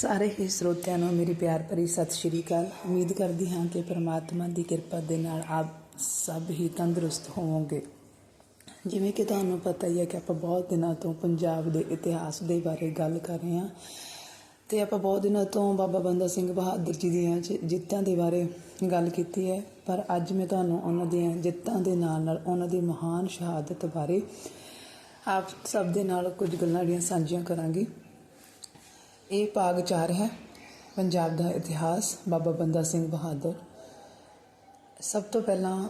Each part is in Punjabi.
ਸਾਰੇ ਹੀ ਸਰੋਤਿਆਂ ਨੂੰ ਮੇਰੀ ਪਿਆਰ ਭਰੀ ਸਤਿ ਸ਼੍ਰੀ ਅਕਾਲ। ਉਮੀਦ ਕਰਦੀ ਹਾਂ ਕਿ ਪ੍ਰਮਾਤਮਾ ਦੀ ਕਿਰਪਾ ਦੇ ਨਾਲ ਆਪ ਸਭ ਹੀ ਤੰਦਰੁਸਤ ਹੋਵੋਗੇ। ਜਿਵੇਂ ਕਿ ਤੁਹਾਨੂੰ ਪਤਾ ਹੀ ਹੈ ਕਿ ਆਪਾਂ ਬਹੁਤ ਦਿਨਾਂ ਤੋਂ ਪੰਜਾਬ ਦੇ ਇਤਿਹਾਸ ਦੇ ਬਾਰੇ ਗੱਲ ਕਰ ਰਹੇ ਹਾਂ। ਤੇ ਆਪਾਂ ਬਹੁਤ ਦਿਨਾਂ ਤੋਂ ਬਾਬਾ ਬੰਦਾ ਸਿੰਘ ਬਹਾਦਰ ਜੀ ਦੀਆਂ ਜਿ- ਜਿੱਤਾਂ ਦੇ ਬਾਰੇ ਗੱਲ ਕੀਤੀ ਹੈ। ਪਰ ਅੱਜ ਮੈਂ ਤੁਹਾਨੂੰ ਉਹਨਾਂ ਦੀਆਂ ਜਿੱਤਾਂ ਦੇ ਨਾਲ ਨਾਲ ਉਹਨਾਂ ਦੀ ਮਹਾਨ ਸ਼ਹਾਦਤ ਬਾਰੇ ਆਪ ਸਭ ਦੇ ਨਾਲ ਕੁਝ ਗੱਲਾਂ ਜਿਹੜੀਆਂ ਸਾਂਝੀਆਂ ਕਰਾਂਗੀ। ਇਹ ਭਾਗ 4 ਹੈ। ਪੰਜਾਬ ਦਾ ਇਤਿਹਾਸ, ਬਾਬਾ ਬੰਦਾ ਸਿੰਘ ਬਹਾਦਰ। ਸਭ ਤੋਂ ਪਹਿਲਾਂ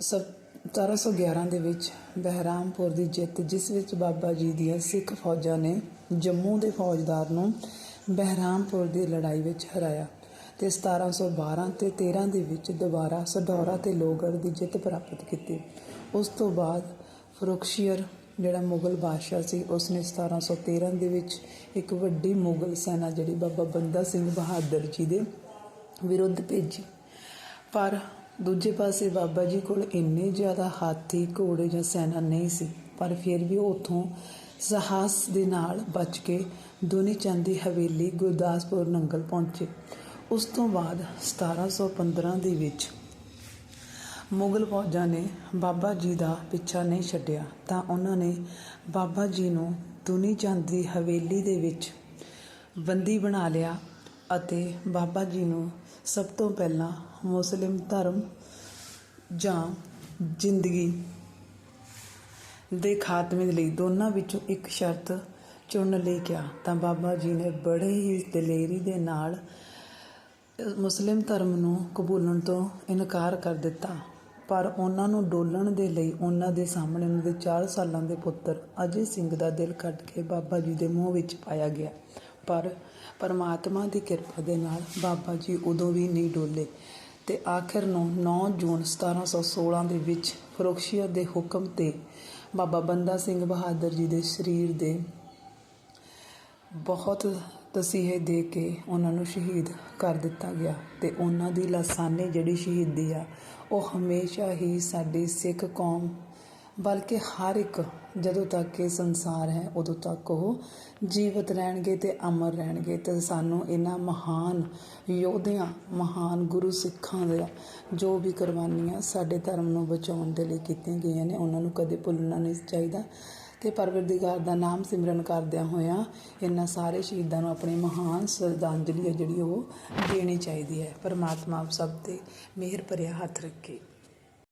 ਸਭ 1711 ਦੇ ਵਿੱਚ ਬਹਿਰਾਮਪੁਰ ਦੀ ਜਿੱਤ, ਜਿਸ ਵਿੱਚ ਬਾਬਾ ਜੀ ਦੀਆਂ ਸਿੱਖ ਫੌਜਾਂ ਨੇ ਜੰਮੂ ਦੇ ਫੌਜਦਾਰ ਨੂੰ ਬਹਿਰਾਮਪੁਰ ਦੀ ਲੜਾਈ ਵਿੱਚ ਹਰਾਇਆ ਤੇ 1712 ਤੇ 13 ਦੇ ਵਿੱਚ ਦੁਬਾਰਾ ਸਡੌਰਾ ਤੇ ਲੋਹਗੜ੍ਹ ਦੀ ਜਿੱਤ ਪ੍ਰਾਪਤ ਕੀਤੀ। ਉਸ ਤੋਂ ਬਾਅਦ ਫਰੁਖਸ਼ੀਅਰ ਜਿਹੜਾ ਮੁਗਲ ਬਾਦਸ਼ਾਹ ਸੀ ਉਸ ਉਸਨੇ 1713 ਦੇ ਵਿੱਚ ਇੱਕ ਵੱਡੀ ਮੁਗਲ ਸੈਨਾ ਜਿਹੜੀ ਬਾਬਾ ਬੰਦਾ ਸਿੰਘ ਬਹਾਦਰ ਜੀ ਦੇ ਵਿਰੁੱਧ ਭੇਜੀ। ਪਰ ਦੂਜੇ ਪਾਸੇ ਬਾਬਾ ਜੀ ਕੋਲ ਇੰਨੇ ਜ਼ਿਆਦਾ ਹਾਥੀ, ਘੋੜੇ ਜਾਂ ਸੈਨਾ ਨਹੀਂ ਸੀ, ਪਰ ਫਿਰ ਵੀ ਉਹ ਉਥੋਂ ਸਾਹਸ ਦੇ ਨਾਲ ਬਚ ਕੇ ਦੋਨੀ ਚੰਦ ਦੀ ਹਵੇਲੀ ਗੁਰਦਾਸਪੁਰ ਨੰਗਲ ਪਹੁੰਚੇ। ਉਸ ਤੋਂ ਬਾਅਦ 1715 ਦੇ ਵਿੱਚ ਮੁਗਲ ਫੌਜਾਂ ਨੇ ਬਾਬਾ ਜੀ ਦਾ ਪਿੱਛਾ ਨਹੀਂ ਛੱਡਿਆ, ਤਾਂ ਉਹਨਾਂ ਨੇ ਬਾਬਾ ਜੀ ਨੂੰ ਦੁਨੀ ਚੰਦ ਦੀ ਹਵੇਲੀ ਦੇ ਵਿੱਚ ਬੰਦੀ ਬਣਾ ਲਿਆ ਅਤੇ ਬਾਬਾ ਜੀ ਨੂੰ ਸਭ ਤੋਂ ਪਹਿਲਾਂ ਮੁਸਲਿਮ ਧਰਮ ਜਾਂ ਜ਼ਿੰਦਗੀ ਦੇ ਖਾਤਮੇ ਲਈ ਦੋਨਾਂ ਵਿੱਚੋਂ ਇੱਕ ਸ਼ਰਤ ਚੁਣਨ ਲਈ ਕਿਹਾ। ਤਾਂ ਬਾਬਾ ਜੀ ਨੇ ਬੜੇ ਹੀ ਦਲੇਰੀ ਦੇ ਨਾਲ ਮੁਸਲਿਮ ਧਰਮ ਨੂੰ ਕਬੂਲਣ ਤੋਂ ਇਨਕਾਰ ਕਰ ਦਿੱਤਾ। ਪਰ ਉਹਨਾਂ ਨੂੰ ਡੋਲਣ ਦੇ ਲਈ ਉਹਨਾਂ ਦੇ ਸਾਹਮਣੇ ਉਹਨਾਂ ਦੇ 4 ਸਾਲਾਂ ਦੇ ਪੁੱਤਰ ਅਜੇ ਸਿੰਘ ਦਾ ਦਿਲ ਕੱਢ ਕੇ ਬਾਬਾ ਜੀ ਦੇ ਮੂੰਹ ਵਿੱਚ ਪਾਇਆ ਗਿਆ। ਪਰ ਪਰਮਾਤਮਾ ਦੀ ਕਿਰਪਾ ਦੇ ਨਾਲ ਬਾਬਾ ਜੀ ਉਦੋਂ ਵੀ ਨਹੀਂ ਡੋਲੇ ਤੇ ਆਖਿਰ ਨੂੰ 9 ਜੂਨ 1716 ਦੇ ਵਿੱਚ ਫਰੋਖਸ਼ੀਅਰ ਦੇ ਹੁਕਮ ਤੇ ਬਾਬਾ ਬੰਦਾ ਸਿੰਘ ਬਹਾਦਰ ਜੀ ਦੇ ਸਰੀਰ ਦੇ ਬਹੁਤ ਤਸੀਹੇ ਦੇ ਕੇ ਉਹਨਾਂ ਨੂੰ ਸ਼ਹੀਦ ਕਰ ਦਿੱਤਾ ਗਿਆ ਅਤੇ ਉਹਨਾਂ ਦੀ ਲਾਸਾਨੀ ਜਿਹੜੀ ਸ਼ਹੀਦੀ ਆ, ਉਹ ਹਮੇਸ਼ਾ ਹੀ ਸਾਡੀ ਸਿੱਖ ਕੌਮ, ਬਲਕਿ ਹਰ ਇੱਕ ਜਦੋਂ ਤੱਕ ਇਹ ਸੰਸਾਰ ਹੈ, ਉਦੋਂ ਤੱਕ ਉਹ ਜੀਵਤ ਰਹਿਣਗੇ ਤੇ ਅਮਰ ਰਹਿਣਗੇ ਤੇ ਸਾਨੂੰ ਇਹਨਾਂ ਮਹਾਨ ਯੋਧਿਆਂ, ਮਹਾਨ ਗੁਰੂ ਸਿੱਖਾਂ ਦੇ ਜੋ ਵੀ ਕੁਰਬਾਨੀਆਂ ਸਾਡੇ ਧਰਮ ਨੂੰ ਬਚਾਉਣ ਦੇ ਲਈ ਕੀਤੀਆਂ ਗਈਆਂ ਨੇ, ਉਹਨਾਂ ਨੂੰ ਕਦੇ ਭੁੱਲਣਾ ਨਹੀਂ ਚਾਹੀਦਾ। ਤੇ ਪਰਵਰਦੀਗਾਰ ਦਾ ਨਾਮ ਸਿਮਰਨ ਕਰਦਿਆਂ ਹੋਇਆਂ ਇਹਨਾਂ ਸਾਰੇ ਸ਼ਹੀਦਾਂ ਨੂੰ ਆਪਣੀ ਮਹਾਨ ਸ਼ਰਧਾਂਜਲੀ ਹੈ ਜਿਹੜੀ ਉਹ ਦੇਣੀ ਚਾਹੀਦੀ ਹੈ। ਪਰਮਾਤਮਾ ਆਪ ਸਭ ਤੇ ਮਿਹਰ ਭਰਿਆ ਹੱਥ ਰੱਖੇ।